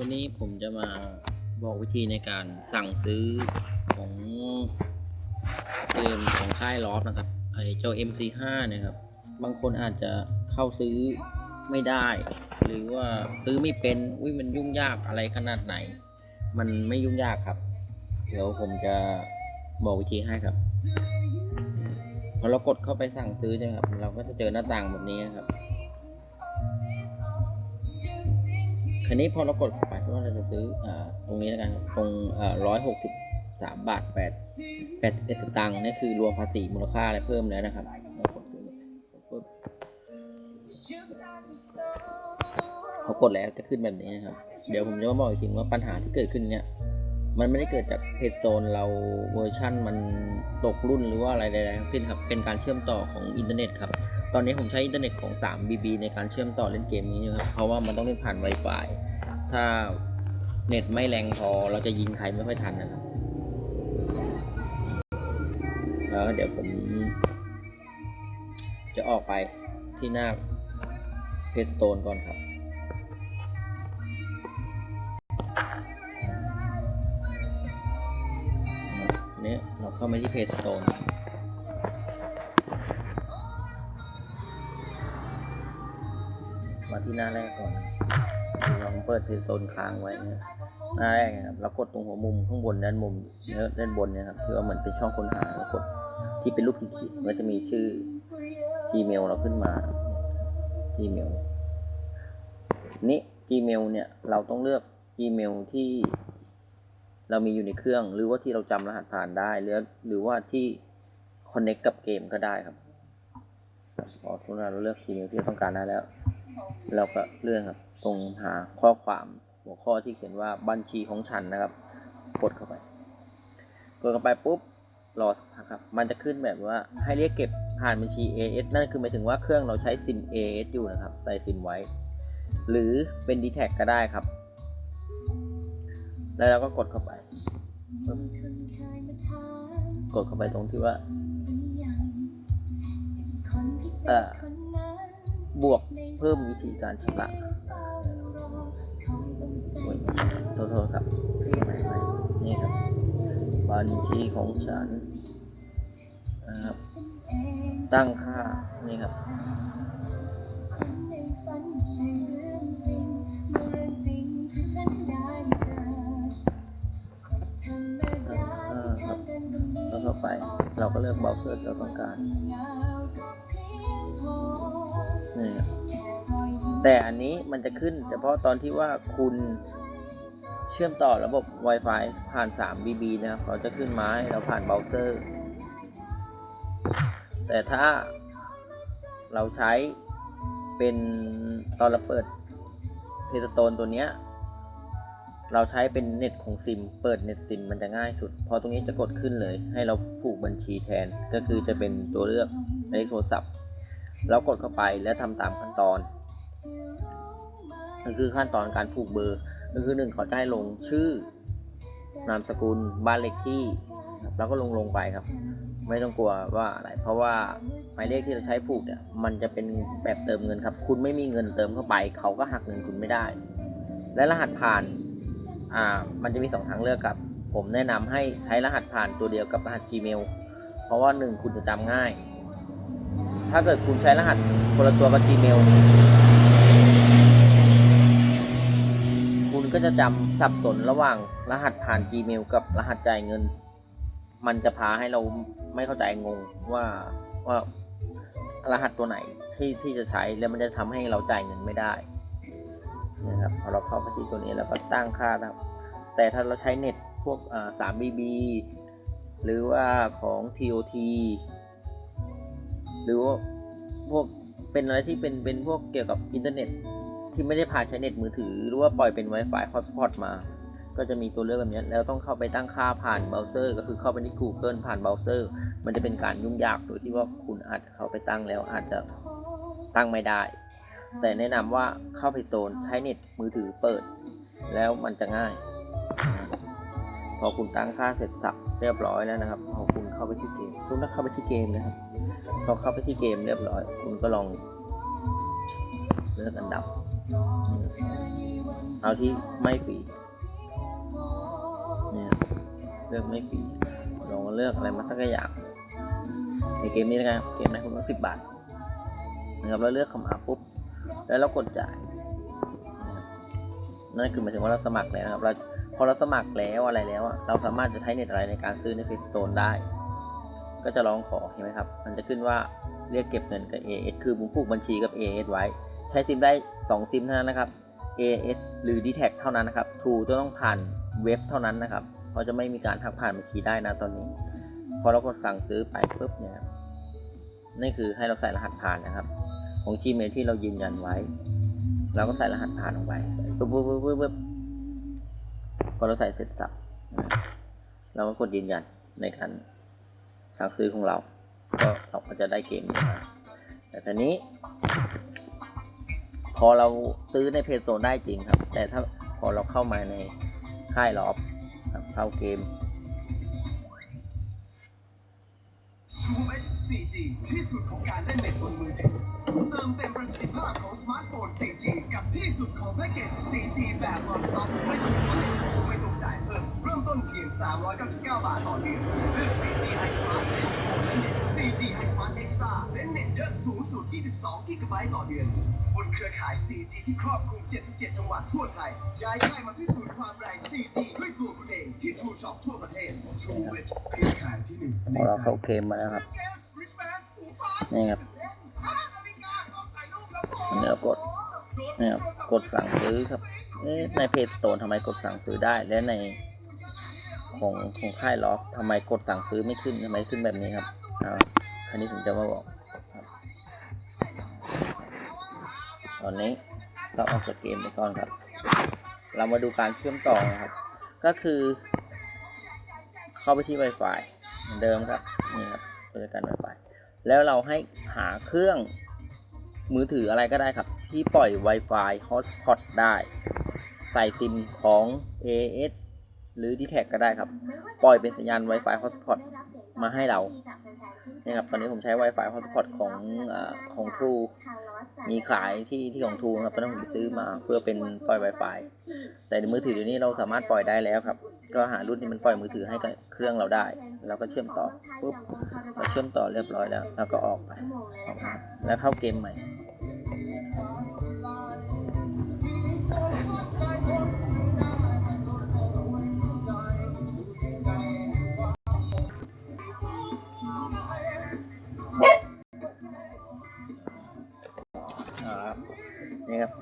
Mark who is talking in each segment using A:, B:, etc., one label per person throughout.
A: วันนี้ผมจะมาบอกวิธีในการสั่งซื้อของเกมของค่ายลอฟนะครับไอเจ้า MC5 เนี่ยครับ บางคนอาจจะเข้าซื้อไม่ได้ หรือว่าซื้อไม่เป็นอุ้ยมันยุ่งยากอะไรขนาดไหน มันไม่ยุ่งยากครับ เดี๋ยวผมจะบอกวิธีให้ครับพอเรากดเข้าไปสั่งซื้อใช่ไหมครับ เราก็จะเจอหน้าต่างแบบนี้ครับ คันนี้พอเรากดเข้าไปเพราะว่าเราจะซื้ออตรงนี้แล้วกันครับตรงร้อยหกสิบสามบาทแปดแปดสตางค์นี่คือรวมภาษีมูลค่าอะไรเพิ่มแล้วนะครับเรากดซื้อปุ๊บพอกดแล้วจะขึ้นแบบนี้นะครับ เดี๋ยวผมจะมาบอกอีกทีว่าปัญหาที่เกิดขึ้นเนี่ยมันไม่ได้เกิดจากเพจสโตนเราเวอร์ชั่นมันตกรุ่นหรือว่าอะไรใดๆทั้งสิ้นครับ เป็นการเชื่อมต่อของอินเทอร์เน็ตครับ ตอนนี้ผมใช้อินเทอร์เน็ตของ 3BB ในการเชื่อมต่อเล่นเกมนี้อยู่ครับ เพราะว่ามันต้องเล่นผ่าน Wi-Fi ถ้าเน็ตไม่แรงพอเราจะยิงใครไม่ค่อยทันนะครับ แล้วเดี๋ยวผม จะออกไปที่หน้าเพจสโตนก่อนครับอันนี้เราเข้ามาที่เพจสโตน ที่หน้าแรกก่อนลองเปิดเพจโซนค้างไว้นะหน้าแรกนะครับเรากดตรงหัวมุมข้างบนด้านมุมเนื้อด้านบนเนี่ยครับที่ว่าเหมือนเป็นช่องค้นหาเรากดที่เป็นรูปขีดๆก็จะมีชื่อ Gmail เราขึ้นมา Gmail นี่ Gmail เนี่ยเราต้องเลือก Gmail ที่เรามีอยู่ในเครื่อง หรือว่าที่เราจำรหัสผ่านได้หรือหรือว่าที่ Connect กับเกมก็ได้ครับพอทุกท่านเราเลือก Gmail ที่เราต้องการได้แล้ว เราก็เลื่อนครับ ตรงหาข้อความหัวข้อที่เขียนว่าบัญชีของฉันนะครับ กดเข้าไป กดเข้าไปปุ๊บรอสักพักครับ มันจะขึ้นแบบว่าให้เรียกเก็บผ่านบัญชี AS นั่นคือหมายถึงว่าเครื่องเราใช้ซิม AS อยู่นะครับ ใส่ซิมไว้ หรือเป็น d t แทก็ได้ครับ แล้วเราก็กดเข้าไป กดเข้าไปตรงที่ว่าเออบวก เพิ่มวิธีการชำระโอ้ยทษโทษครับไม่ไม่นี่ครับ บัญชีของฉันนะครับตั้งค่า นี่ครับ แล้วเข้าไป เราก็เลือกเบราว์เซอร์ที่เราต้องการ แต่อันนี้มันจะขึ้นเฉพาะตอนที่ว่าคุณเชื่อมต่อระบบ Wi-Fi ผ่าน 3BB นะครับเขาจะขึ้นไม้เราผ่านเบราว์เซอร์ แต่ถ้าเราใช้เป็นตอนเราเปิดเพจโตนตัวเนี้ย เราใช้เป็นเน็ตของซิม เปิดเน็ตซิมมันจะง่ายสุดพราะตรงนี้จะกดขึ้นเลย ให้เราผูกบัญชีแทน ก็คือจะเป็นตัวเลือกในโทรศัพท์ เรากดเข้าไปแล้วทำตามขั้นตอน ก็คือขั้นตอนการผูกเบอร์ ก็คือหนึ่งเขาจะให้ลงชื่อนามสกุลบ้านเลขที่แล้วก็ลงลงไปครับ ไม่ต้องกลัวว่าอะไร เพราะว่าหมายเลขที่เราใช้ผูกเนี่ยมันจะเป็นแบบเติมเงินครับ คุณไม่มีเงินเติมเข้าไป เขาก็หักเงินคุณไม่ได้ และรหัสผ่านอ่ามันจะมีสองทางเลือกครับ ผมแนะนำให้ใช้รหัสผ่านตัวเดียวกับรหัส Gmail เพราะว่าหนึ่งคุณจะจำง่าย ถ้าเกิดคุณใช้รหัสคนละตัวกับ Gmail คุณ ก็จะจำสับสนระหว่างรหัสผ่าน Gmail กับรหัสจ่ายเงิน มันจะพาให้เราไม่เข้าใจงงว่าว่ารหัสตัวไหนที่ที่จะใช้แล้วมันจะทำให้เราจ่ายเงินไม่ได้นะครับพอเราเข้าไปที่ตัวนี้แล้วก็ตั้งค่าครับ แต่ถ้าเราใช้เน็ตพวกอ่า 3BB หรือว่าของ TOT หรือว่าพวกเป็นอะไรที่เป็นเป็นพวกเกี่ยวกับอินเทอร์เน็ต ที่ไม่ได้ผ่านใช้เน็ตมือถือ หรือว่าปล่อยเป็น Wi-Fi hotspot มา ก็จะมีตัวเลือกแบบนี้แล้วต้องเข้าไปตั้งค่าผ่านเบราว์เซอร์ ก็คือเข้าไปที่ Google ผ่านเบราว์เซอร์ มันจะเป็นการยุ่งยากโดยที่ว่าคุณอาจจะเข้าไปตั้งแล้วอาจจะตั้งไม่ได้ แต่แนะนำว่าเข้าไปโซนใช้เน็ตมือถือเปิด แล้วมันจะง่าย พอคุณตั้งค่าเสร็จสับเรียบร้อยแล้วนะครับ พอคุณเข้าไปที่เกมซุ่มแล้วเข้าไปที่เกมนะครับพอเข้าไปที่เกมเรียบร้อย คุณก็ลองเลือกอันดับ เอาที่ไม่ฟรีเนี่ยเลือกไม่ฟรีลองเลือกอะไรมาสักอย่างในเกมนี้นะครับเกมไหนคุณต้องสิบบาทนะครับแล้วเลือกเข้ามาปุ๊บแล้วเรากดจ่ายนั่นคือหมายถึงว่าเราสมัครแล้วนะครับเราพอเราสมัครแล้วอะไรแล้วอะเราสามารถจะใช้เน็ตอะไรในการซื้อในเฟซสโตนได้ ก็จะลองขอเห็นไหมครับ มันจะขึ้นว่าเรียกเก็บเงินกับ AS คือผมผูกบัญชีกับ AS ไว้ ใช้ซิมได้ 2 ซิมเท่านั้นนะครับ AS หรือ d t แทเท่านั้นนะครับ True จะต้องผ่านเว็บเท่านั้นนะครับเพราะจะไม่มีการทักผ่านบัญชีได้นะตอนนี้ พอเรากดสั่งซื้อไปปุ๊บเนี่ยนี่คือให้เราใส่รหัสผ่านนะครับ ของ Gmail ที่เรายืนยันไว้เราก็ใส่รหัสผ่านลงไปปุ๊บปุ๊บปุ๊บปุ๊บพอเราใส่เสร็จสับนะครับเราก็กดยืนยันในการสั่งซื้อของเรา ก็เราก็จะได้เกมนี้มาแต่ทีนี้ พอเราซื้อในเพจโซนได้จริงครับ แต่ถ้าพอเราเข้ามาในค่ายลอฟครับเข้าเกม
B: True Edge 4G ที่สุดของการเล่นเน็ตบนมือถือเติมเต็มประสิทธิภาพของสมาร์ทโฟน 4G กับที่สุดของแพ็กเกจ 4G แบบ non-stop ไม่ต้องไฟไม่ต้องจ่ายเพิ่มเริ่มต้นเพียง 399 บาทต่อเดือนเลือก 4G High Smart เล่นโทรและเน็ต 4G High Smart Extra เล่นเน็ตเยอะสูงสุด 22 กิกะไบต์ต่อเดือน บนเครือข่าย 4G ที่ครอบคลุม 77 จังหวัดทั่วไทย ย้ายค่ายมาพิสูจน์ความแรง 4G ด้วยตัวคุณเองที่ True Shop ทั่วประเทศ True Edge เครือข่ายที่หนึ่ง
A: พ
B: ใน
A: อเรา
B: ใจ
A: เข้าเกมมาแล้วครับ นี่ครับอันนี้เรากดนี่ครับกดสั่งซื้อครับเอ๊ะในเพจสโตนทำไมกดสั่งซื้อได้ และในของของค่ายล็อกทำไมกดสั่งซื้อไม่ขึ้นทำไมขึ้นแบบนี้ครับอ่าคันนี้ผมจะมาบอก ตอนนี้เราออกจากเกมไปก่อนครับ เรามาดูการเชื่อมต่อนะครับ ก็คือ เข้าไปที่ Wi-Fi เหมือนเดิมครับนี่ครับบริการ Wi-Fi แล้วเราให้หาเครื่องมือถืออะไรก็ได้ครับ ที่ปล่อย Wi-Fi Hotspot ได้ ใส่ซิมของ AS หรือ d t แทก็ได้ครับ ปล่อยเป็นสัญญาณ Wi-Fi Hotspot มาให้เรานี่ครับตอนนี้ผมใช้ Wi-Fi Hotspot ของอของ True มีขายที่ที่ของ True ครับตอนนั้นผมไปซื้อมาเพื่อเป็นปล่อย Wi-Fi แต่ในมือถือเดี๋ยวนี้เราสามารถปล่อยได้แล้วครับ ก็หารุ่นที่มันปล่อยมือถือให้กับเครื่องเราได้แล้วก็เชื่อมต่อปุ๊บเราเชื่อมต่อเรียบร้อยแล้วแล้วก็ออกไปออกมาแล้วเข้าเกมใหม่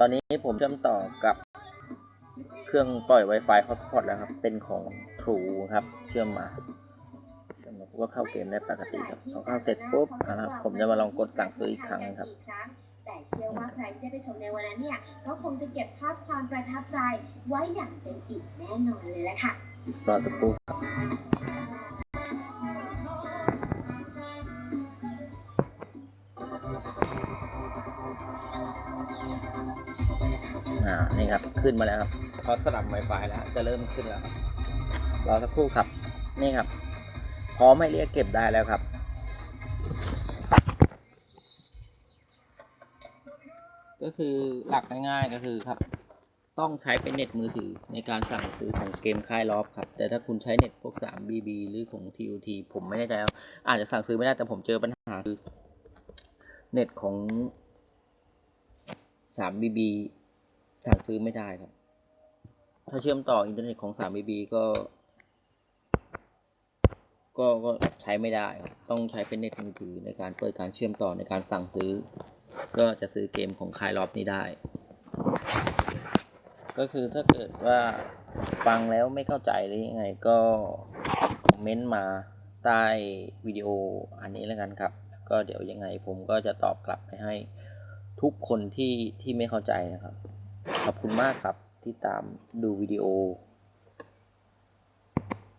A: ตอนนี้ผมเชื่อมต่อกับเครื่องปล่อย Wi-Fi Hotspot แล้วครับ เป็นของ True ครับ เชื่อมมาเชื่อมมาปุ๊บก็เข้าเกมได้ปกติครับพอเข้าเสร็จปุ๊บอ่านะครับ ผมจะมาลองกดสั่งซื้ออีกครั้งครับ
C: แต่เชื่อว่าใครที่ได้ไปชมในวันนั้นเนี่ย ก็คงจะเก็บภาพความประทับใจไว้อย่างเต็มอิ่มแน่นอนเลยแหละค่ะ
A: รอสักครู่ครับ นี่ครับ ขึ้นมาแล้วครับพอสลับ Wi-Fi แล้ว จะเริ่มขึ้นแล้วครับรอสักครู่ครับ นี่ครับ พร้อมให้เรียกเก็บได้แล้วครับ ก็คือหลักง่ายๆก็คือครับ ต้องใช้เป็นเน็ตมือถือในการสั่งซื้อของเกมค่ายลอฟครับ แต่ถ้าคุณใช้เน็ตพวก 3BB หรือของ TOT ผมไม่แน่ใจว่าอาจจะสั่งซื้อไม่ได้แต่ผมเจอปัญหาคือเน็ตของ 3BB สั่งซื้อไม่ได้ครับ ถ้าเชื่อมต่ออินเทอร์เน็ตของ 3BB ก็ ก็ก็ใช้ไม่ได้ครับต้องใช้เป็นเน็ตมือถือในการเปิดการเชื่อมต่อในการสั่งซื้อ ก็จะซื้อเกมของคายลอฟนี้ได้ ก็คือถ้าเกิดว่าฟังแล้วไม่เข้าใจหรือยังไงก็คอมเมนต์มาใต้วิดีโออันนี้แล้วกันครับ ก็เดี๋ยวยังไงผมก็จะตอบกลับไปให้ทุกคนที่ที่ไม่เข้าใจนะครับ ขอบคุณมากครับที่ตามดูวิดีโอ